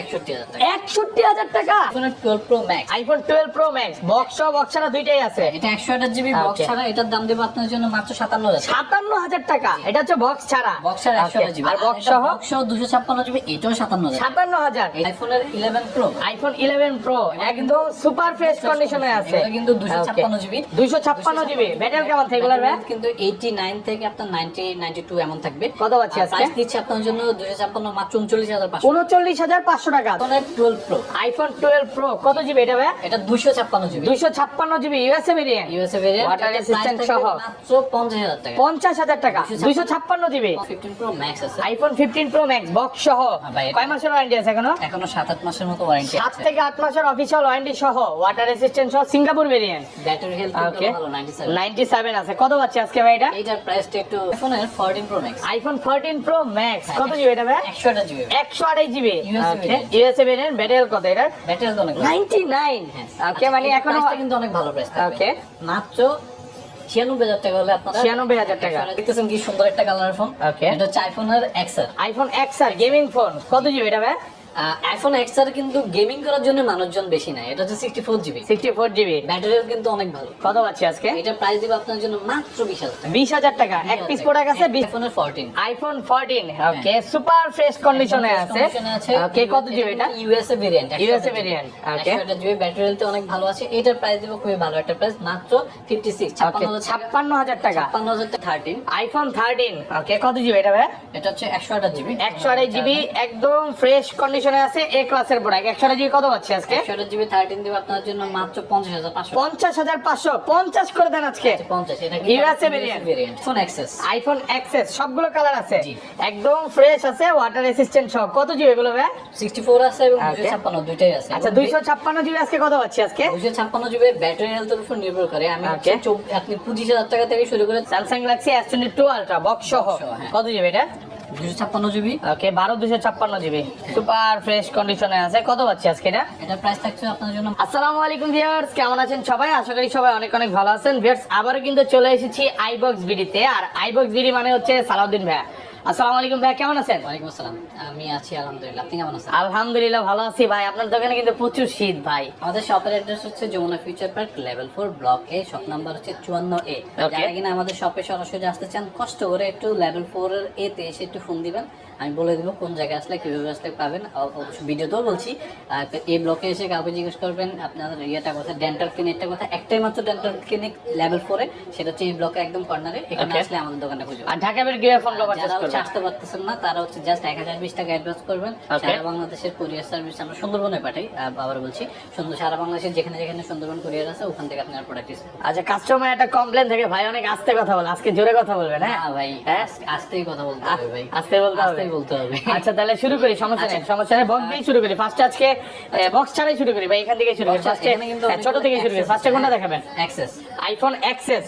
একষট্টি হাজার টাকা। Twelve pro max iPhone twelve pro max box box ছাড়া দুইটাই আছে। এটা একশো আঠাশ জিবি বক্স ছাড়া এটার দাম দেবো আপনার জন্য মাত্র সাতান্ন হাজার সাতান্ন হাজার টাকা? এটা হচ্ছে বক্স ছাড়া। বক্স ছাড়া একশো আঠাশ জিবি আর বক্স সহ? বক্স দুশো ছাপ্পান্ন জিবি এটাও সাতান্ন হাজার। সাতান্ন হাজার? আইফোনের eleven pro iPhone eleven pro একদম সুপার ফ্রেশ কন্ডিশনে আছে। এগুলো কিন্তু 256 GB দুইশো ছাপ্পান্ন জিবি ব্যাটারি কেমন এগুলোর কিন্তু এইটি নাইন থেকে আপনার নাইনটি নাইনটি টু এমন থাকবে। কত আজকে? দিচ্ছে আপনার জন্য দুশো ছাপ্পান্ন মাত্র উনচল্লিশ হাজার উনচল্লিশ হাজার পাঁচশো টাকা। Twelve pro iPhone twelve pro কত জিবি এটা ভাই এটা দুশো ছাপ্পান্ন জিবি দুইশো ছাপ্পান্ন GB USA variant USA variant resistant সহ। পঞ্চাশ হাজার টাকা। পঞ্চাশ হাজার টাকা দুইশো ছাপ্পান্ন জিবি ফিফটিন প্রো ম্যাক্স আছে। IPhone fifteen pro max box সহ। হ্যাঁ কয় মাসের ওয়ারেন্টি আছে এখনও? এখনও সাত আট মাসের মতো ওয়ারেন্টি সাত থেকে আট মাসের অফিসিয়াল ওয়ারেন্টি সহ ওয়াটার রেসিস্ট্যান্ট সহ Singapore variant battery health okay ninety seven আছে। কত পাচ্ছি আজকে ভাই এটা? এইটার প্রাইসটা একটু আইফোনের fourteen pro max iPhone fourteen pro max কত জিবি এটা ভাই একশো আঠাশ জিবি একশো আড়াই জিবি ইউএসএ ভেরিয়েন্ট কত এটা অনেক নাইন ওকে মানে এখনও কিন্তু অনেক ভালো প্রাইস ওকে মাত্র ছিয়ানব্বই হাজার টাকা হলে আপনারা 96,000 টাকা। দেখতেছেন কি সুন্দর একটা কালার ফোন ওকে এটা হচ্ছে আইফোনের XR iPhone X R gaming phone কত জিবি এটা ভাই? আইফোন এক্সআর কিন্তু গেমিং করার জন্য মানুষজন বেশি নাই এটা হচ্ছে sixty four GB sixty four GB battery কিন্তু অনেক ভালো। কত পাচ্ছি আজকে? এটা প্রাইস দিব আপনার জন্য মাত্র বিশ হাজার টাকা। বিশ হাজার টাকা। এক পিস প্রোডাক্ট আছে আইফোনের fourteen iPhone fourteen okay super fresh কন্ডিশনে আছে। ওকে কত জিবি এটা? USA variant USA variant, okay. এটা জিবি ব্যাটারি হেলথ অনেক ভালো আছে। এটার প্রাইস দিব খুবই ভালো একটা প্রাইস মাত্র ফিফটি সিক্স ওকে ছাপ্পান্ন হাজার টাকা। ছাপ্পান্ন হাজার থার্টিন আইফোন থার্টিন ওকে কত জিবি এটা ভাই এটা হচ্ছে একশো আঠাশ জিবি একশো আড়াই জিবি একদম ফ্রেশ কন্ডিশনে আছে এ ক্লাসের প্রোডাক্ট একশো জিবি কত পাচ্ছি আজকে? জিবি থার্টিন দিব আপনার জন্য মাত্র পঞ্চাশ হাজার পাঁচশো। পঞ্চাশ হাজার পাঁচশো। পঞ্চাশ করে দেন আজকে। পঞ্চাশ। এটা USA variant phone XS iPhone XS সবগুলো কালার আছে। একদম ফ্রেশ আছে ওয়াটার রেসিস্ট্যান্ট সব কত জিবি এগুলো ভাই? সিক্সটি ফোর আছে এবং. দুশো ছাপ্পান্ন দুইটাই আছে। আচ্ছা দুইশো ছাপ্পান্ন জিবি আজকে কত পাচ্ছি আজকে? দুইশো ছাপ্পান্ন জিবি ব্যাটারি হেলথের উপর নির্ভর করে। আমি আপনি পঁচিশ হাজার টাকা থেকে শুরু করে Samsung Galaxy S twenty two ultra box সহ, হ্যাঁ। কত জিবি এটা? দুশো ছাপ্পান্ন জিবি ওকে বারো দুশো ছাপ্পান্ন জিবি সুপার ফ্রেশ কন্ডিশনে আছে। কত পাচ্ছি আজকে এটা? এটার প্রাইস থাকছে আপনার জন্য। আসসালামু আলাইকুম ভিউয়ার্স কেমন আছেন সবাই? আশা করি সবাই অনেক অনেক ভালো আছেন। ভিউয়ার্স আবারও কিন্তু চলে এসেছি আইবক্স বিডিতে। আর আইবক্স বিডি মানে হচ্ছে সালাউদ্দিন ভাইয়া। আসসালামু আলাইকুম ভাইয়া কেমন আছেন? ওয়ালাইকুম আসসালাম। আমি আছি আলহামদুলিল্লাহ। আপনি কেমন আছেন? আলহামদুলিল্লাহ ভালো আছি ভাই। আপনার দোকানে কিন্তু প্রচুর শীত ভাই। আমাদের শপের অ্যাড্রেস হচ্ছে Jamuna future park level four block A shop number হচ্ছে চুয়ান্ন এ যারা কিনা আমাদের শপে সরাসরি আসতে চান কষ্ট করে একটু লেভেল ফোর এর এতে এসে একটু ফোন দিবেন। আমি বলে দেবো কোন জায়গায় আসলে কীভাবে আসলে পাবেন। অ- অবশ্য ভিডিওতেও বলছি আর এই ব্লকে এসে কাউকে জিজ্ঞেস করবেন আপনাদের ইয়েটা কথা ডেন্টাল ক্লিনিকটা কথা একটাই মাত্র ডেন্টাল ক্লিনিক লেভেল ফোরে সেটা হচ্ছে এই ব্লকে একদম কর্নারে এখানে আসলে আমাদের দোকানে খুঁজবে আর ঢাকা বের গিয়ে ফোন যারা হচ্ছে আসতে পারতেছেন না তারা হচ্ছে জাস্ট এক হাজার বিশ টাকা অ্যাডভান্স করবেন। সারা বাংলাদেশের কুরিয়ার সার্ভিস আমরা সুন্দরবনে পাঠাই আবার বলছি। সুন্দর সারা বাংলাদেশের যেখানে যেখানে সুন্দরবন কুরিয়ার আছে ওখান থেকে আপনার প্রোডাক্ট আচ্ছা কাস্টমার একটা কমপ্লেন থেকে ভাই অনেক আস্তে কথা বলে আজকে জোরে কথা বলবেন হ্যাঁ? হ্যাঁ ভাই হ্যাঁ? আস্তেই কথা বলতে হবে ভাই। আস্তে বলতে হবে। আস্তেই বলতে হবে। আচ্ছা তাহলে শুরু করি সমস্যা নেই সমস্যা নেই বক্স দিয়ে শুরু করি। ফার্স্ট আজকে বক্স ছাড়াই শুরু করি বা এখান থেকে শুরু করি। ফার্স্টে এখানে কিন্তু ছোট থেকে শুরু করি। ফার্স্টে কোনটা দেখাবেন? অ্যাক্সেস আইফোন অ্যাক্সেস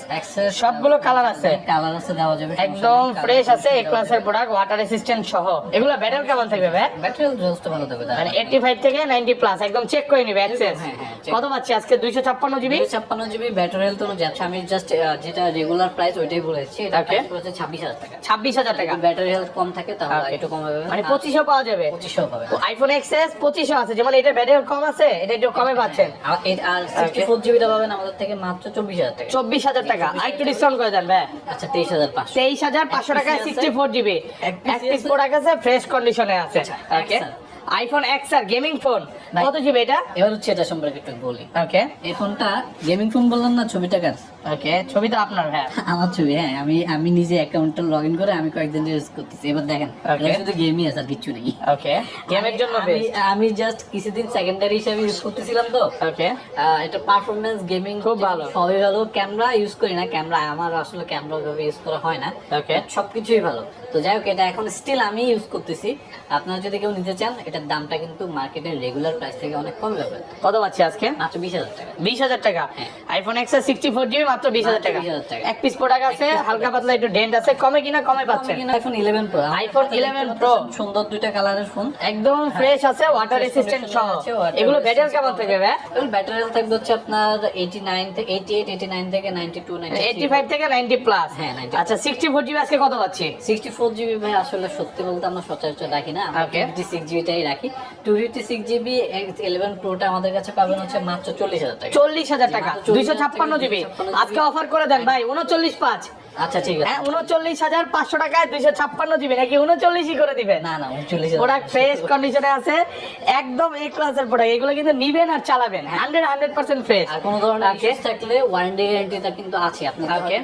সবগুলো কালার আছে। কালার আছে দেওয়া যাবে একদম ফ্রেশ আছে ক্লাসের প্রোডাক্ট ওয়াটার রেসিস্ট্যান্ট সহ। এগুলো ব্যাটারি কেমন থাকবে ভাই? ব্যাটারি যথেষ্ট ভালো দেবে মানে 85 থেকে 90 প্লাস একদম চেক করে নিবে অ্যাক্সেস হ্যাঁ, হ্যাঁ, check। কত পাচ্ছি আজকে? 256 জিবি ছাপ্পান্ন জিবি ব্যাটারি হেলথ যাচ্ছে আমি জাস্ট যেটা রেগুলার প্রাইস ওইটাই বলেছি এটা. প্রাইস হচ্ছে ছাব্বিশ হাজার টাকা। 26000 টাকা। ব্যাটারি হেলথ কম থাকে তাহলে. একটু কম হবে। মানে 2500 পাওয়া যাবে। পঁচিশশো পাবে আইফোন এক্সএস 2500 আছে যেমন এটা ব্যাটারি কম আছে এটা একটু কমে পাচ্ছেন। আর এই- আর সিক্সটি ফোর জিবিটা পাবেন আমাদের থেকে মাত্র চব্বিশ হাজার টাকা। চব্বিশ হাজার টাকা। আর একটু ডিসকাউন্ট করে দেন ভাই। আচ্ছা তেইশ হাজার পাঁচশো। তেইশ হাজার পাঁচশো টাকা সিক্সটি ফোর জিবি এক piece পিস প্রোডাক্ট আছে ফ্রেশ কন্ডিশনে আছে। ওকে আইফোন এক্স আর গেমিং ফোন কত জিবি এটা? এবার হচ্ছে এটা সম্পর্কে একটু বলি। ওকে এই ফোনটা গেমিং ফোন বললাম না ছবিটা কার ওকে ছবি তো আপনার ভাই আমার ছবি হ্যাঁ আমি আমি নিজে অ্যাকাউন্টটা লগ ইন করে আমি কয়েকদিন ইউজ করতেছি। এবার দেখেন এটা শুধু গেমই আছে আর কিচ্ছু নেই। ওকে গেমের জন্য আমি- আমি জাস্ট কিছুদিন সেকেন্ডারি হিসেবে ইউজ করতেছিলাম তো। ওকে এটা পারফরমেন্স গেমিং খুব ভালো। সবই ভালো ক্যামেরা ইউজ করি না ক্যামেরা আমার আসলে ক্যামেরা ইউজ করা হয় না. But সবকিছুই ভালো। তো যাই হোক এটা এখন স্টিল আমি ইউজ করতেছি। আপনারা যদি কেউ নিতে চান এটার দামটা কিন্তু মার্কেটের রেগুলার প্রাইস থেকে অনেক কম পাবেন কত পাচ্ছি আজকে? মাত্র বিশ হাজার টাকা। বিশ হাজার টাকা। হ্যাঁ। IPhone X sixty four GB মাত্র বিশ হাজার টাকা। মাত্র 20,000 টাকা। এক পিস প্রোডাক্ট আছে হালকা পাতলা একটু ডেন্ট আছে কমে কিনা কমে পাচ্ছেন iPhone eleven pro iPhone 11 Pro। সুন্দর দুইটা কালারের ফোন একদম ফ্রেশ আছে ওয়াটার রেসিস্ট্যান্ট সহ। এগুলো ব্যাটারি কেমন থেকে ভাই ব্যাটারি হেলথ থাকবে হচ্ছে আপনার এইটি নাইন থেকে এইটি এইট এইটি নাইন থেকে নাইনটি টু এইটি ফাইভ থেকে নাইনটি প্লাস হ্যাঁ, আচ্ছা সিক্সটি ফোর জিবি আজকে কত পাচ্ছি? সিক্সটি ফোর জিবি ভাই আসলে সত্যি বলতে আমরা সচরাচর রাখি না। Okay. ফিফটি সিক্স জিবিটাই রাখি। Two fifty six GB eleven প্রোটা আমাদের কাছে পাবেন হচ্ছে মাত্র চল্লিশ হাজার টাকা। চল্লিশ হাজার টাকা। মাত্র 40,000 দুইশো ছাপ্পান্ন জিবি 256 আজকে অফার করে দেন ভাই উনচল্লিশ পাঁচ। আচ্ছা ঠিক আছে। হ্যাঁ উনচল্লিশ হাজার পাঁচশো টাকায় দুইশো ছাপ্পান্ন জিবি নাকি উনচল্লিশই করে দিবেন না না উনচল্লিশ প্রোডাক্ট ফ্রেশ কন্ডিশনে আছে একদম এ ক্লাসের প্রোডাক্ট এগুলো কিন্তু নিবেন আর চালাবেন হান্ড্রেড হান্ড্রেড পার্সেন্ট ফ্রেশ আর কোনো ধরনের Okay. থাকলে ওয়ারেন্টি গ্যারান্টিটা কিন্তু আছে আপনি Okay.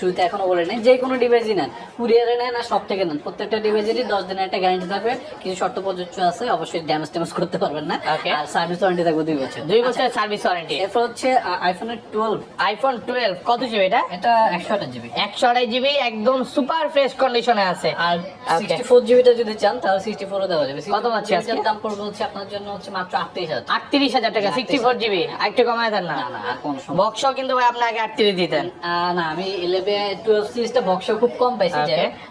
শুরুতে এখনও বলে নেন যে কোনো ডিভাইসই নেন কুরিয়ারে নেন আর সব থেকে নেন প্রত্যেকটা ডিভাইসেরই দশ দিনের একটা গ্যারান্টি থাকবে। কিছু শর্ত প্রযোজ্য আছে অবশ্যই ড্যামেজ ট্যামেজ করতে পারবেন না. আর সার্ভিস ওয়ারেন্টি থাকবে দুই বছর। দুই বছরের সার্ভিস ওয়ারেন্টি এরপর হচ্ছে আইফোনের টুয়েলভ আইফোন টুয়েলভ কত জিবি এটা? এটা একশো আঠাশ জিবি একশো আড়াই জিবি একদম সুপার ফ্রেশ কন্ডিশনে আছে। আর সিক্সটি ফোর জিবিটা যদি চান তাহলে সিক্সটি ফোরও দেওয়া যাবে। কত পাচ্ছি আজকে? দাম পড়বে হচ্ছে আপনার জন্য হচ্ছে মাত্র আটত্রিশ হাজার। আটত্রিশ হাজার টাকা সিক্সটি ফোর জিবি। একটু কমায় দেন না। না বক্সও কিন্তু ভাই আপনি আগে আটত্রিশ দিতেন। না আমি ইলেভেন টুয়েলভ সিরিজটা বক্স খুব কম পাইছি আর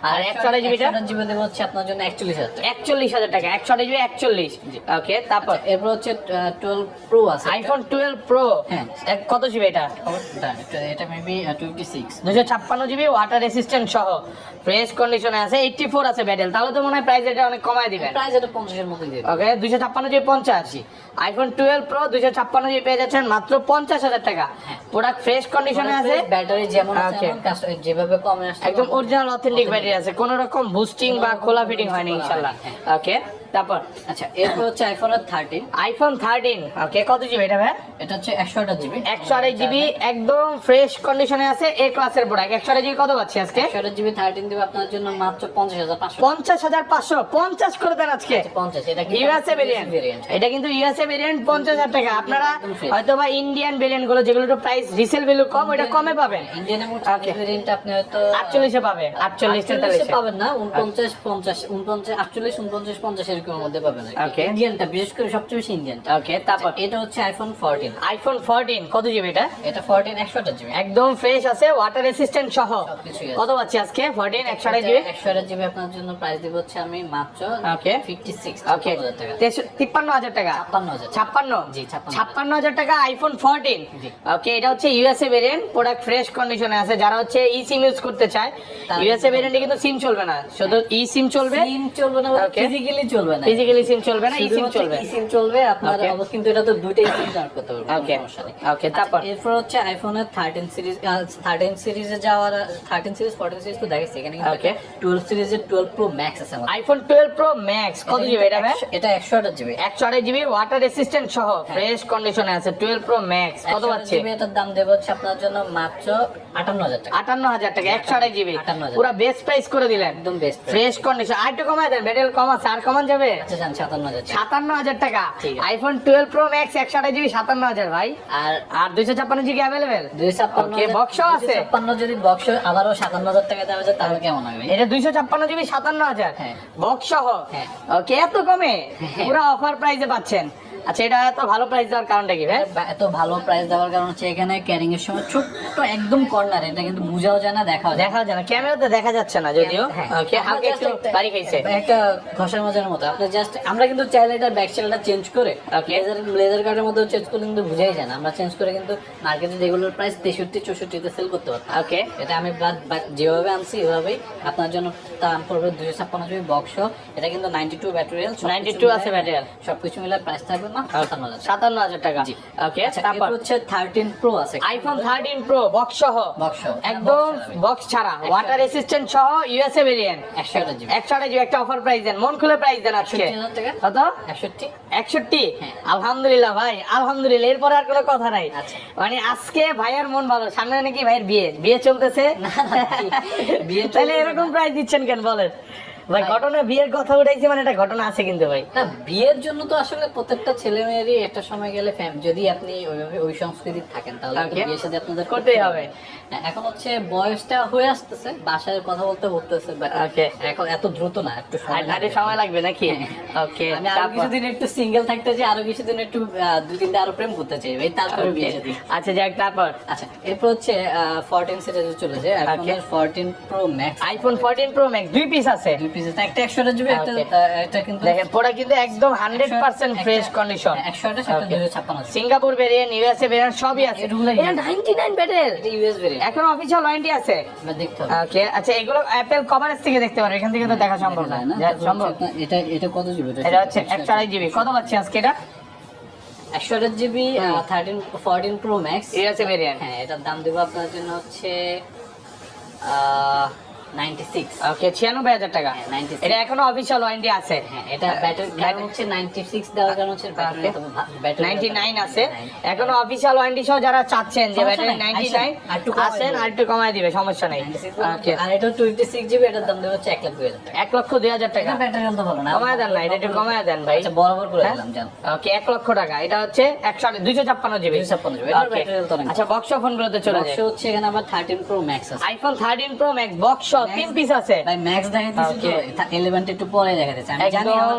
আর 128 জিবি টা? জিবি দেবো হচ্ছে আপনার জন্য একচল্লিশ হাজার একচল্লিশ হাজার টাকা একশো আড়াই জিবি একচল্লিশ। ওকে তারপর? এরপর হচ্ছে টুয়েলভ প্রো আছে। আইফোন টুয়েলভ প্রো হ্যাঁ। কত জিবি এটা? এটা মেবি টোয়েন্টি সিক্স দুশো ছাপ্পান্ন জিবি ওয়াটার রেসিস্ট্যান্ট সহ। ফ্রেশ কন্ডিশনে আছে এইটটি ফোর আছে ব্যাটেল তাহলে তো মনে হয় প্রাইস এটা অনেক কমায় দিবেন। প্রাইস এটা পঞ্চাশের মতো দিয়ে ওকে ছাপ্পান্ন জিবি পঞ্চাশ। আইফোন টুয়েলভ প্রো দুশো ছাপ্পান্ন জিবি পেয়ে যাচ্ছেন মাত্র পঞ্চাশ হাজার টাকা। প্রোডাক্ট ফ্রেশ কন্ডিশনে আছে। ব্যাটারি যেমন আছে যেভাবে কমে আসছে একদম অরিজিনাল অথেন্টিক ব্যাটারি আছে। কোনো রকম বুস্টিং বা খোলা ফিটিং হয়নি ইনশাল্লাহ। ওকে তারপর আচ্ছা এরপর হচ্ছে আইফোনের থার্টিন আইফোন থার্টিন ওকে কত জিবি এটা ভাই এটা হচ্ছে একশো আঠাশ জিবি একশো আড়াই জিবি একদম ফ্রেশ কন্ডিশনে আছে এ ক্লাসের প্রোডাক্ট একশো আড়াই জিবি কত পাচ্ছি আজকে? একশো আঠাশ জিবি থার্টিন দেবে আপনার জন্য মাত্র পঞ্চাশ হাজার পাঁচশো। পঞ্চাশ হাজার পাঁচশো পঞ্চাশ করে দেন আজকে। পঞ্চাশ এটা কি ইউএসএ ভেরিয়েন্ট এটা কিন্তু ইউএসএ ভেরিয়েন্ট পঞ্চাশ হাজার টাকা। আপনারা হয়তো বা ইন্ডিয়ান ভেরিয়েন্টগুলো যেগুলো একটু প্রাইস রিসেল ভ্যালু কম ওটা কমে পাবেন। ইন্ডিয়ানের Okay. ভেরিয়েন্ট আপনি হয়তো আটচল্লিশে পাবে আটচল্লিশ তেতাল্লিশে। পাবেন না উনপঞ্চাশ পঞ্চাশ উনপঞ্চাশ আটচল্লিশ উনপঞ্চাশ পঞ্চাশ এরকমের মধ্যে পাবেন Okay. ইন্ডিয়ানটা বিশেষ করে সবচেয়ে বেশি ইন্ডিয়ানটা ওকে তারপর? এটা হচ্ছে আইফোন ফোরটিন আইফোন ফোরটিন কত জিবি এটা? এটা ফোরটিন একশো আঠাশ জিবি একদম ফ্রেশ আছে ওয়াটার রেসিস্ট্যান্ট সহ। কত পাচ্ছি আজকে? ফোরটিন একশো আড়াই জিবি একশো আঠাশ জিবি আপনার জন্য প্রাইস দিব হচ্ছে আমি মাত্র Okay. ফিফটি ওকে টাকা। তিপ্পান্ন হাজার টাকা? ছাপ্পান্ন হাজার ছাপ্পান্ন? জি, 56 টাকা। আইফোন ফোরটিন জি। ওকে এটা হচ্ছে ইউএসএ ভেরিয়েন্ট প্রোডাক্ট ফ্রেশ কন্ডিশনে আছে। যারা হচ্ছে ই সিম ইউজ করতে চায় ইউএসএ ভেরিয়েন্টে কিন্তু সিম চলবে না। শুধু ই সিম চলবে? সিম চলবে না. ফিজিক্যালি চলবে না। ফিজিক্যালি সিম চলবে না ই সিম শুধুমাত্র চলবে। eSIM চলবে আপনার অবশ্য কিন্তু এটা তো দুইটাই সিম কানেক্ট করতে পারবে Okay. সমস্যা নেই। Okay, তারপর? এরপর হচ্ছে আইফোনের থার্টিন সিরিজ থার্টিন সিরিজে যাওয়ার থার্টিন সিরিজ ফোরটিন সিরিজ তো দেখাচ্ছি এখানে Okay. টুয়েলভ সিরিজের টুয়েলভ প্রো ম্যাক্স আছে আইফোন টুয়েলভ প্রো ম্যাক্স কত জিবি এটা ভাই এটা একশো আঠাশ জিবি একশো আড়াই জিবি ওয়াটার রেসিস্ট্যান্ট সহ ফ্রেশ কন্ডিশনে আছে টুয়েলভ প্রো ম্যাক্স কত পাচ্ছে? জিবি এটার দাম দেবো হচ্ছে আপনার জন্য মাত্র আটান্ন হাজার টাকা। আটান্ন হাজার টাকা একশো আড়াই জিবি পুরো বেস্ট প্রাইস করে দিলেন। একদম বেস্ট ফ্রেশ কন্ডিশন আর একটু কমায় দেন ব্যাটেল কমা আর কমান যাবে আচ্ছা জান সাতান্ন হাজার টাকা। সাতান্ন হাজার টাকা আইফোন টুয়েলভ প্রো ম্যাক্স একশো আঠাশ জিবি সাতান্ন হাজার ভাই আর আর দুইশো ছাপ্পান্ন জিবি অ্যাভেলেবেল দুইশো ছাপ্পান্ন আছে? ছাপ্পান্ন যদি বক্স আবারও সাতান্ন হাজার টাকা দেওয়া যায় তাহলে কেমন হবে এটা দুইশো ছাপ্পান্ন জিবি সাতান্ন হাজার। বক্স সহ। ওকে এত কমে। পুরো অফার প্রাইসে পাচ্ছেন আচ্ছা এটা এত ভালো প্রাইস দেওয়ার কারণটা কি ভাই? এত ভালো প্রাইস দেওয়ার কারণ হচ্ছে এখানে ক্যারিং এর সময় ছোট্ট একদম কর্নার এটা কিন্তু বোঝাও যায় না দেখাও না। দেখা যায় না। ক্যামেরাতে দেখা যাচ্ছে না যদিও। হ্যাঁ। হালকা একটু একটা- বাড়ি খাইছে। একটা ঘষার মজার মতো। আপনি জাস্ট আমরা কিন্তু চাইলে এটা ব্যাক সেলটা চেঞ্জ করে Okay. লেজার লেজার কার্ডের মধ্যে চেঞ্জ করলে কিন্তু বুঝাই যায় না। আমরা চেঞ্জ করে কিন্তু মার্কেটে যেগুলোর প্রাইস তেষট্টি চৌষট্টিতে সেল করতে পারতাম। ওকে এটা আমি যেভাবে আনছি এভাবেই আপনার জন্য দাম পড়বে দুশো ছাপ্পান্ন জিবি বক্স এটা কিন্তু নাইনটি টু ব্যাটারি 92 আছে battery। সবকিছু মিলে প্রাইস থাকবে সাতান্ন হাজার টাকা। ওকে আচ্ছা তারপর তারপর হচ্ছে থার্টিন প্রো আছে। আইফোন থার্টিন প্রো বক্স সহ। একদম বক্স ছাড়া। ওয়াটার রেসিস্ট্যান্ট সহ ইউএসএ ভেরিয়েন্ট একশো আঠাশ জিবি একশো আঠাশ জিবি একটা অফার প্রাইস দেন। মন খুলে প্রাইস দেন আজকে। একষট্টি হাজার কত? একষট্টি। একষট্টি? হ্যাঁ। আলহামদুলিল্লাহ ভাই আলহামদুলিল্লাহ। এরপরে আর কোনো কথা নাই। আচ্ছা। মানে আজকে ভাইয়ের মন ভালো। সামনে নাকি ভাইয়ের বিয়ে। বিয়ে চলতেছে? বিয়ে- তাহলে এরকম প্রাইস দিচ্ছেন কেন বলেন? ভাই ঘটনা বিয়ের কথা উঠাইছি মানে এটা ঘটনা আছে কিন্তু ভাই। না বিয়ের জন্য তো আসলে প্রত্যেকটা ছেলে মেয়েরই একটা সময় গেলে ফ্যাম যদি আপনি ওইভাবে ওই সংস্কৃতি থাকেন তাহলে বিয়ের সাথে আপনাদের করতেই হবে। হ্যাঁ, এখন হচ্ছে বয়সটা হয়ে আসতেছে বাসায় কথা বলতে বলতেছে এখন এত দ্রুত না একটু আরে। সময় লাগবে নাকি? হ্যাঁ। ওকে আমি আরও কিছুদিন একটু সিঙ্গেল থাকতে চাই আরও কিছুদিন একটু দুই তিনটা আরও প্রেম করতে চাই ভাই তারপরে বিয়ে শাদী আচ্ছা যাক তারপর? আচ্ছা এরপর হচ্ছে ফোরটিন সিরিজে চলে যায় Okay. Fourteen pro max iPhone 14 pro max দুই পিস আছে। একটা একশো আঠাশ জিবি একটা এটা কিন্তু দেখেন কিন্তু একদম 100% ফ্রেশ কন্ডিশন একশো আঠাশ একটা Okay. দুশো ছাপ্পান্ন GB Singapore variant USA variant সবই আছে। এটা 99 ব্যাটেল ইউএস ভেরিয়েন্ট এখন অফিসিয়াল ওয়ারেন্টি আছে। দেখতে হবে। ওকে আচ্ছা এগুলো অ্যাপেল কভারেজ থেকে দেখতে পারো। এখান থেকে তো দেখা সম্ভব না। সম্ভব। এটা এটা কত জিবি এটা হচ্ছে একশো আড়াই জিবি কত পাচ্ছি আজকে এটা? একশো আঠাশ GB thirteen fourteen pro max USA variant হ্যাঁ এটার দাম দেবো আপনার জন্য হচ্ছে ওকে ছিয়ানব্বই হাজার টাকা। 96 এটা এখনও অফিসিয়াল ওয়ারেন্টি আছে। এটা ব্যাটারি হচ্ছে নাইনটি সিক্স দেওয়ার কারণ হচ্ছে ব্যাটারি ব্যাটারি 99 আছে। এখনও অফিসিয়াল ওয়ারেন্টি সহ যারা চাচ্ছেন যে ব্যাটারি নাই, 99 আসেন, আরেকটু কমায় আসেন দিবে। আর একটু কমায় দিবে সমস্যা নেই। আর এটা টোয়েন্টি সিক্স জিবি এটার দাম দেবো হচ্ছে এক লাখ দুই হাজার এক লক্ষ দুই হাজার টাকা। ব্যাটারি হেলথ ভালো না। কমায় দেন না এটা একটু কমায় দেন ভাই। বরাবর করে? দিলাম ওকে এক লক্ষ টাকা। এটা হচ্ছে একশো দুইশো ছাপ্পান্ন জিবি 256 GB, এটার battery health অনেক। আচ্ছা বক্স ফোন চলে যায় হচ্ছে এখানে আবার থার্টিন প্রো ম্যাক্স আছে। IPhone thirteen pro max box তিন পিস আছে। ভাই ম্যাক্স দেখাইতেছি তো Okay. ইলেভেনটা একটু পরে দেখাইতেছি আমি জানি আমার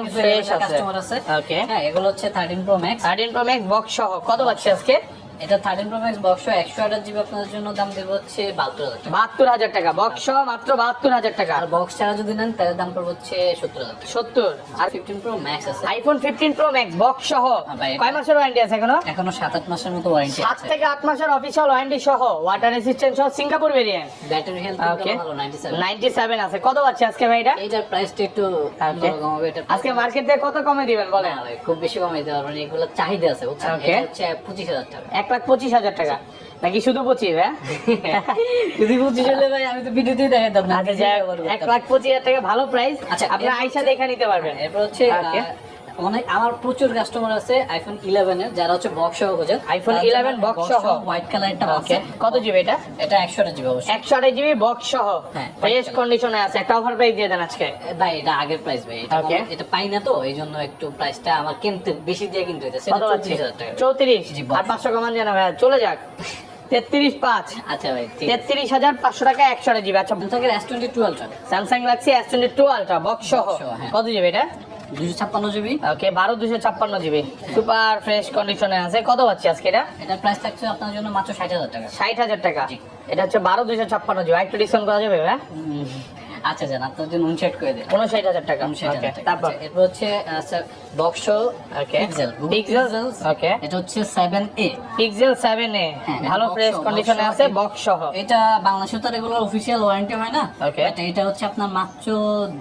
আছে। কাস্টমার আছে। ওকে হ্যাঁ এগুলো হচ্ছে thirteen pro max thirteen pro max box সহ। কত পাচ্ছি আজকে? এটা থার্টিন প্রো ম্যাক্স বক্স একশো আঠাশ জিবি আপনাদের জন্য দাম দেবো হচ্ছে বাহাত্তর হাজার টাকা। বাহাত্তর হাজার টাকা। বক্স মাত্র বাহাত্তর হাজার টাকা। আর বক্স ছাড়া যদি নেন তাহলে দাম পড়বে হচ্ছে সত্তর হাজার সত্তর। আর ফিফটিন প্রো ম্যাক্স আছে। IPhone fifteen pro max box সহ হ্যাঁ কয় মাসের ওয়ারেন্টি আছে এখনও? এখনও সাত আট মাসের মতো ওয়ারেন্টি সাত থেকে আট মাসের অফিসিয়াল ওয়ারেন্টি সহ ওয়াটার রেসিস্ট্যান্ট সহ Singapore variant battery health okay ভালো নাইনটি সেভেন আছে। কত পাচ্ছে আজকে ভাই এটা? এইটার প্রাইসটা একটু. কমাবে এটা আজকে মার্কেট থেকে কত কমে দিবেন বলেন? খুব বেশি কমাই দিতে পারবেন না, এগুলো চাহিদা আছে বুঝছেন? এটা হচ্ছে পঁচিশ হাজার টাকা। এক লাখ পঁচিশ হাজার টাকা। নাকি শুধু পঁচিশ হ্যাঁ? যদি পঁচিশ হলে ভাই আমি তো ভিডিওতেই দেখাতাম না আচ্ছা এক লাখ পঁচিশ হাজার টাকা ভালো প্রাইস আচ্ছা, আপনার আইসা দেখা নিতে পারবেন। এরপর হচ্ছে অনেক আমার প্রচুর কাস্টমার আছে আইফোন ইলেভেন এর যারা হচ্ছে বক্স সহ খোঁজেন। iPhone 11 box সহ? হোয়াইট কত জিবি এটা? এটা একশো জিবি অবশ্যই। একশো আঠাশ জিবি বক্স সহ? হ্যাঁ, ফ্রেশ কন্ডিশনে আছে একটা অফার প্রাইস দিয়ে দেন আজকে? ভাই এটা আগের প্রাইস ভাই। এটা এটা পাই না তো এই জন্য একটু প্রাইসটা আমার কিনতে বেশি দিয়ে কিনতে হইতেছে। কত পাচ্ছি চৌত্রিশ হাজার টাকা। চৌত্রিশ? জি, আর পাঁচশো কমান জানা ভাই চলে যাক। তেত্রিশ পাঁচ। আচ্ছা ভাই তেত্রিশ হাজার পাঁচশো টাকা একশো জিবি আচ্ছা S twenty Samsung Galaxy S twenty two ultra box সহ Box সহ, হ্যাঁ। কত জিবি এটা? দুশো ছাপ্পান্ন জিবি। ওকে বারো দুশো ছাপ্পান্ন জিবি। সুপার ফ্রেশ কন্ডিশনে আছে। কত পাচ্ছি আজকে এটা? এটা প্রাইস থাকছে আপনার জন্য মাত্র ষাট হাজার টাকা। ষাট হাজার টাকা। এটা হচ্ছে বারো দুশো ছাপ্পান্ন জিবি। একটু ডিসকাউন্ট করা যাবে উম, আচ্ছা জান আপনার জন্য উনষাট করে দেন উনষাট হাজার টাকা। উনষাট হাজার টাকা। তারপর? আচ্ছা, এরপর হচ্ছে box okay pixel pixel okay এটা হচ্ছে seven A pixel seven A হ্যাঁ, ভালো ফ্রেশ কন্ডিশনে আছে বক্স সহ এটা। বাংলাদেশে তো রেগুলার অফিসিয়াল ওয়ারেন্টি হয় না. But এটা হচ্ছে আপনার মাত্র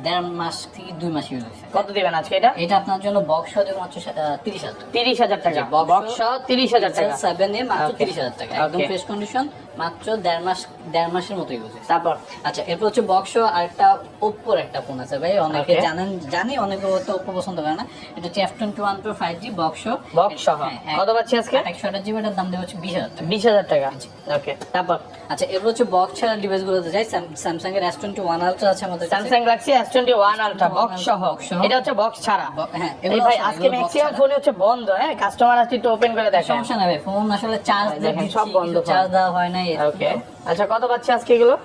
দেড় মাস থেকে দুই মাস ইউজ হয়েছে। কত দিবেন আজকে এটা? এটা আপনার জন্য বক্স হবে মাত্র তিরিশ হাজার টাকা। তিরিশ হাজার টাকা। বক্স সহ তিরিশ হাজার টাকা। সেভেন এ মাত্র. তিরিশ হাজার টাকা। একদম. ফ্রেশ কন্ডিশন মাত্র দেড় মাস দেড় মাসের মতো ইউজ তারপর? আচ্ছা এরপর হচ্ছে বক্স আর একটা ওপ্পোর একটা ফোন আছে ভাই। অনেকে জানেন জানি অনেকে হয়তো ওপ্পো পছন্দ করে না। এটা হচ্ছে F twenty one pro five G box. Box সহ। কত পাচ্ছি আজকে? একশো আঠাশ জিবি এটার দাম দেওয়া হচ্ছে বিশ হাজার বিশ হাজার টাকা। ওকে। তারপর? আচ্ছা এরপর হচ্ছে বক্স ছাড়া ডিভাইস গুলোতে যাই। স্যামসাং এর এস টোয়েন্টি ওয়ান আলট্রা আছে আমাদের Samsung Galaxy S twenty one ultra box সহ। এটা হচ্ছে বক্স ছাড়া। হ্যাঁ ভাই আজকে ম্যাক্সিমাম। ফোন হচ্ছে বন্ধ হ্যাঁ? কাস্টমার আসছে একটু ওপেন করে দেখেন। সমস্যা নেই ফোন আসলে চার্জ দেখেন, সব বন্ধ চার্জ দেওয়া হয় নাই ওকে আচ্ছা কত বাচ্চা আজকে এগুলো?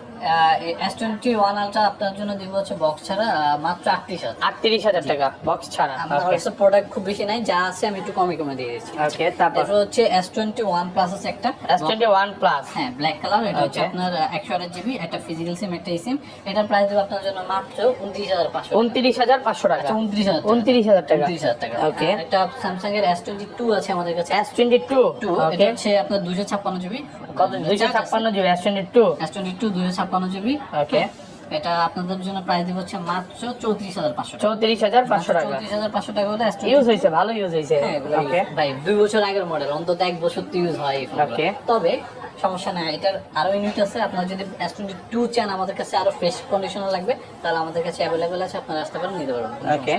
S21 আলট্রা আপনার জন্য দিব হচ্ছে বক্স ছাড়া মাত্র 38000 38000 টাকা বক্স ছাড়া। আমার প্রোডাক্ট খুব বেশি নাই যা আছে আমি একটু কমে কমে দিয়ে দিয়েছি ওকে তারপর? হচ্ছে S21 প্লাস আছে একটা। S21 প্লাস হ্যাঁ ব্ল্যাক কালার এটা হচ্ছে আপনার 128 জিবি একটা ফিজিক্যাল সিম একটা সিম এটার প্রাইস দেব আপনার জন্য মাত্র 29500 29500 টাকা। 29000 29000 টাকা। আচ্ছা, 29000 টাকা। ওকে এটা Samsung এর S22 আছে আমাদের কাছে। S22 এটা হচ্ছে আপনার 256 জিবি কত? 256 জিবি S22 S22 256 ছাপ্পান্ন জিবি ওকে এটা আপনাদের জন্য প্রাইস দেবো হচ্ছে মাত্র চৌত্রিশ হাজার পাঁচশো টাকা। চৌত্রিশ হাজার পাঁচশো টাকা। চৌত্রিশ হাজার পাঁচশো টাকা হলে ইউজ হয়েছে ভালো ইউজ হয়েছে। হ্যাঁ, ওকে ভাই দুই বছর আগের মডেল অন্তত এক বছর তো ইউজ হয়। Okay. তবে সমস্যা নাই এটার আরও ইউনিট আছে। আপনার যদি এস টোয়েন্টি টু চান আমাদের কাছে আরও ফ্রেশ কন্ডিশনে লাগবে তাহলে আমাদের কাছে অ্যাভেলেবেল আছে আপনারা আসতে পারেন নিতে পারবেন। ওকে।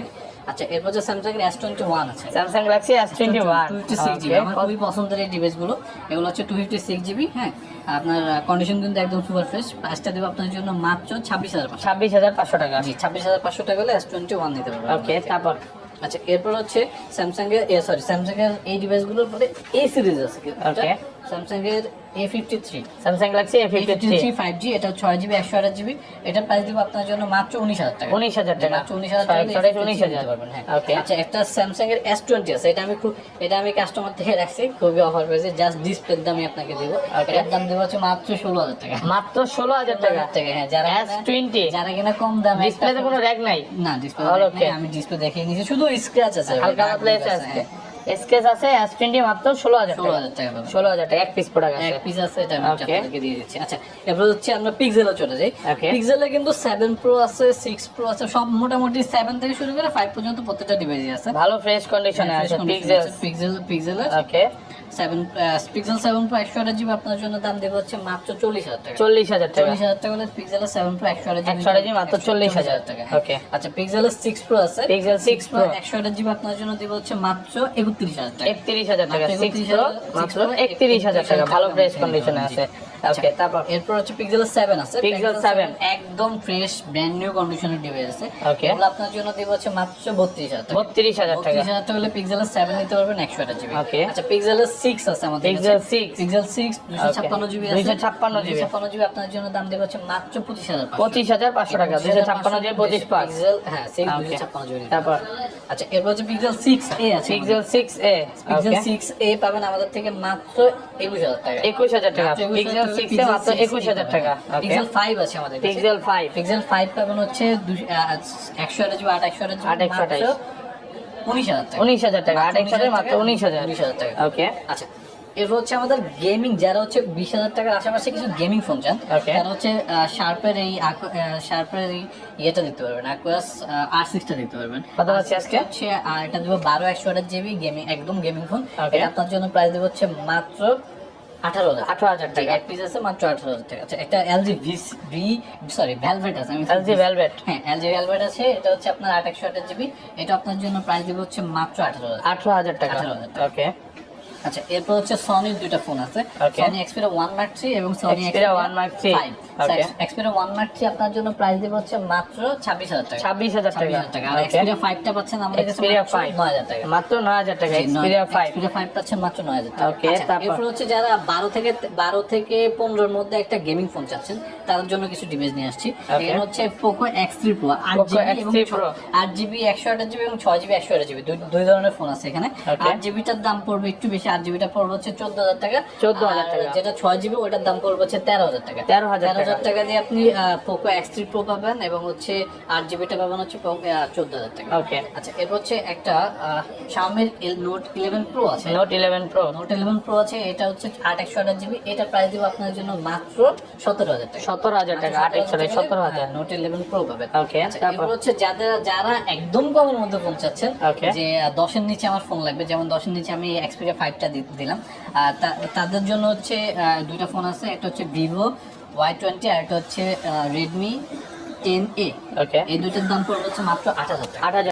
আচ্ছা এরপর হচ্ছে স্যামসাং এর এস টোয়েন্টি ওয়ান আছে। Samsung Galaxy S twenty one two fifty six GB আমার খুবই পছন্দের এই ডিভাইসগুলো এগুলো হচ্ছে টু ফিফটি সিক্স জিবি হ্যাঁ? আপনার কন্ডিশন কিন্তু একদম সুপার ফ্রেশ প্রাইসটা দেবো আপনার জন্য মাত্র ছাব্বিশ হাজার পাঁচশো ছাব্বিশ হাজার পাঁচশো টাকা। জি ছাব্বিশ হাজার পাঁচশো টাকা হলে এস টোয়েন্টি ওয়ান নিতে পারবেন। ওকে তারপর? আচ্ছা এরপর হচ্ছে স্যামসাং এর সরি স্যামসাং এর এই ডিভাইসগুলোর পরে এ সিরিজ আছে. স্যামসাং এর A fifty three Samsung Galaxy A fifty three five G এটা ছয় জিবি একশো আঠাশ জিবি এটার প্রাইস দিব আপনার জন্য মাত্র উনিশ হাজার টাকা। উনিশ হাজার টাকা। মাত্র উনিশ হাজার টাকা উনিশ হাজার। পারবেন হ্যাঁ। আচ্ছা একটা স্যামসাং এর এস টোয়েন্টি আছে এটা আমি খুব এটা আমি কাস্টমার থেকে রাখছি খুবই অফার পেয়েছি জাস্ট ডিসপ্লের দামই আপনাকে দেবো। এটার দাম দেবো হচ্ছে মাত্র ষোলো হাজার টাকা। মাত্র ষোলো হাজার টাকা টাকা হ্যাঁ যারা এস টোয়েন্টি যারা কিনা কম দামে ডিসপ্লেতে কোনো র্যাক নাই? না ডিসপ্লে আমি ডিসপ্লে দেখিয়ে নিয়েছি শুধু স্ক্র্যাচ আছে হালকা পাতলা আছে স্কেচ আছে এস টোয়েন্টি মাত্র ষোলো হাজার ষোলো হাজার টাকা। ষোলো হাজার টাকা এক পিস প্রোডাক্ট এক পিস আছে এটা আমি. আপনাদেরকে দিয়ে দিচ্ছি। আচ্ছা এরপর হচ্ছে আমরা পিক্সেলে চলে যাই। পিক্সেলে কিন্তু সেভেন প্রো আছে সিক্স প্রো আছে সব মোটামুটি সেভেন থেকে শুরু করে ফাইভ পর্যন্ত প্রত্যেকটা ডিভাইসই আছে। ভালো ফ্রেশ কন্ডিশনে আছে pixel pixel pixel okay seven pixel seven pro একশো আঠাশ জিবি আপনার জন্য দাম দেবে হচ্ছে মাত্র চল্লিশ হাজার টাকা। চল্লিশ হাজার টাকা। চল্লিশ হাজার টাকা হলে পিক্সেল সেভেন প্রো একশো একশো জিবি মাত্র চল্লিশ হাজার। টাকা। ওকে আচ্ছা পিক্সেল সিক্স প্রো আছে। পিক্সেল সিক্স প্রো একশো আঠাশ জিবি আপনার জন্য দেবে হচ্ছে মাত্র একত্রিশ হাজার টাকা। একত্রিশ হাজার টাকা। সিক্স প্রো মাত্র একত্রিশ হাজার টাকা। ভালো প্রাইস কন্ডিশনে আছে। ওকে তারপর এরপর হচ্ছে পিক্সেল 7 আছে। Pixel 7 একদম ফ্রেশ ব্র্যান্ড নিউ কন্ডিশনের ডিভাইস আছে। Okay. এগুলো আপনার জন্য দিব হচ্ছে মাত্র 32000 টাকা। বত্রিশ হাজার টাকা। 32000 টাকা হলে পিক্সেল 7 নিতে পারবেন 128 জিবি Okay. আচ্ছা পিক্সেল 6 আছে আমাদের Pixel 6 পিক্সেল 6 256 জিবি আছে। 256 GB 256 জিবি আপনার জন্য দাম দেব হচ্ছে মাত্র 25500 পঁচিশ। হাজার পাঁচশো টাকা দুশো ছাপ্পান্ন জিবি পঁচিশ পাঁচ। পিক্সেল হ্যাঁ সেই Okay. 256 জিবি তারপর? আচ্ছা এরপর হচ্ছে পিক্সেল 6 এ আছে pixel six A pixel 6 A পাবেন আমাদের থেকে মাত্র 21000 টাকা। একুশ হাজার টাকা। পিক্সেল টাকা, সিক্স এ মাত্র 6 টাকা। পিক্সেল 5 আছে আমাদের পিক্সেল ফাইভ পিক্সেল 5 পাবেন হচ্ছে 128 জিবি 828 জিবি 828 19000 টাকা। উনিশ হাজার টাকা। আট একসাথে মাত্র উনিশ হাজার। 19000 টাকা। ওকে আচ্ছা এরপর হচ্ছে আমাদের গেমিং যারা হচ্ছে বিশ হাজার টাকার আশেপাশে কিছু গেমিং ফোন চান. তারা হচ্ছে শার্পের এই শার্পের এই ইয়েটা দিতে পারবেন। অ্যাকুয়াস আর সিক্সটা দিতে পারবেন। আছে আজকে? হচ্ছে এটা দেবো বারো একশো আঠাশ জিবি গেমিং একদম গেমিং ফোন এটা আপনার জন্য প্রাইস দেবো হচ্ছে মাত্র আঠারো হাজার আঠারো হাজার টাকা। এক পিস আছে মাত্র আঠারো হাজার টাকা। আচ্ছা একটা LG V V sorry velvet আছে আমি এলজি ভেলভেট হ্যাঁ এলজি ভ্যালভেট আছে এটা হচ্ছে আপনার আট একশো আঠাশ জিবি এটা আপনার জন্য প্রাইস দেবো হচ্ছে মাত্র আঠারো হাজার। আঠারো হাজার টাকা। 18,000 টাকা। ওকে আচ্ছা এরপর হচ্ছে সনির দুইটা ফোন আছে। Sony Xperia one mark three এবং Sony 1 Mark III, okay. Xperia one mark three আপনার জন্য প্রাইস দেবো হচ্ছে মাত্র ছাব্বিশ হাজার টাকা। ছাব্বিশ হাজার টাকা। আর এক্সপেরিয়া ফাইভটা পাচ্ছেন আমাদের কাছে Xperia মাত্র 5 নয় হাজার টাকা। মাত্র নয় হাজার টাকা এক্সপিরিয়া ফাইভ এক্সপেরিয়া ফাইভ পাচ্ছেন মাত্র নয় হাজার টাকা। আচ্ছা, তারপর? হচ্ছে যারা বারো থেকে বারো থেকে পনেরোর মধ্যে একটা গেমিং ফোন চাচ্ছেন তাদের জন্য কিছু ডিভাইস নিয়ে আসছি। এখানে হচ্ছে পোকো এক্স থ্রি প্রো আট জিবি এবং X3 Pro। আট জিবি একশো আঠাশ জিবি এবং ছয় জিবি একশো আঠাশ জিবি দুই ধরনের ফোন আছে এখানে. আট জিবিটার দাম পড়বে একটু বেশি আট জিবিটা পড়বে হচ্ছে চোদ্দ হাজার টাকা। চোদ্দ হাজার টাকা। যেটা ছয় জিবি ওটার দাম পড়বে হচ্ছে তেরো হাজার টাকা। 13,000 তেরো হাজার টাকা। টাকা দিয়ে আপনি পোকো এক্স থ্রি প্রো পাবেন এবং হচ্ছে আট জিবিটা পাবেন হচ্ছে চোদ্দ হাজার টাকা। ওকে আচ্ছা এরপর হচ্ছে একটা শাওমির নোট ইলেভেন প্রো আছে। Note eleven pro note eleven pro আছে এটা হচ্ছে আট একশো আঠাশ জিবি এটা প্রাইস দিব আপনার জন্য মাত্র সতেরো হাজার টাকা। সতেরো হাজার টাকা আট একশো সতেরো হাজার। নোট ইলেভেন প্রো পাবেন। ওকে আচ্ছা, তারপর? হচ্ছে যাদের যারা একদম কমের মধ্যে ফোন চাচ্ছেন যে দশের নিচে আমার ফোন লাগবে যেমন দশের নিচে আমি এক্সপিরিয়া ফাইভটা দিলাম। তাদের জন্য হচ্ছে দুইটা ফোন আছে একটা হচ্ছে ভিভো ওয়াই টোয়েন্টি আর একটা হচ্ছে রেডমি টেন এ। এই দুইটার দাম পড়বে হচ্ছে মাত্র আট হাজার আট হাজার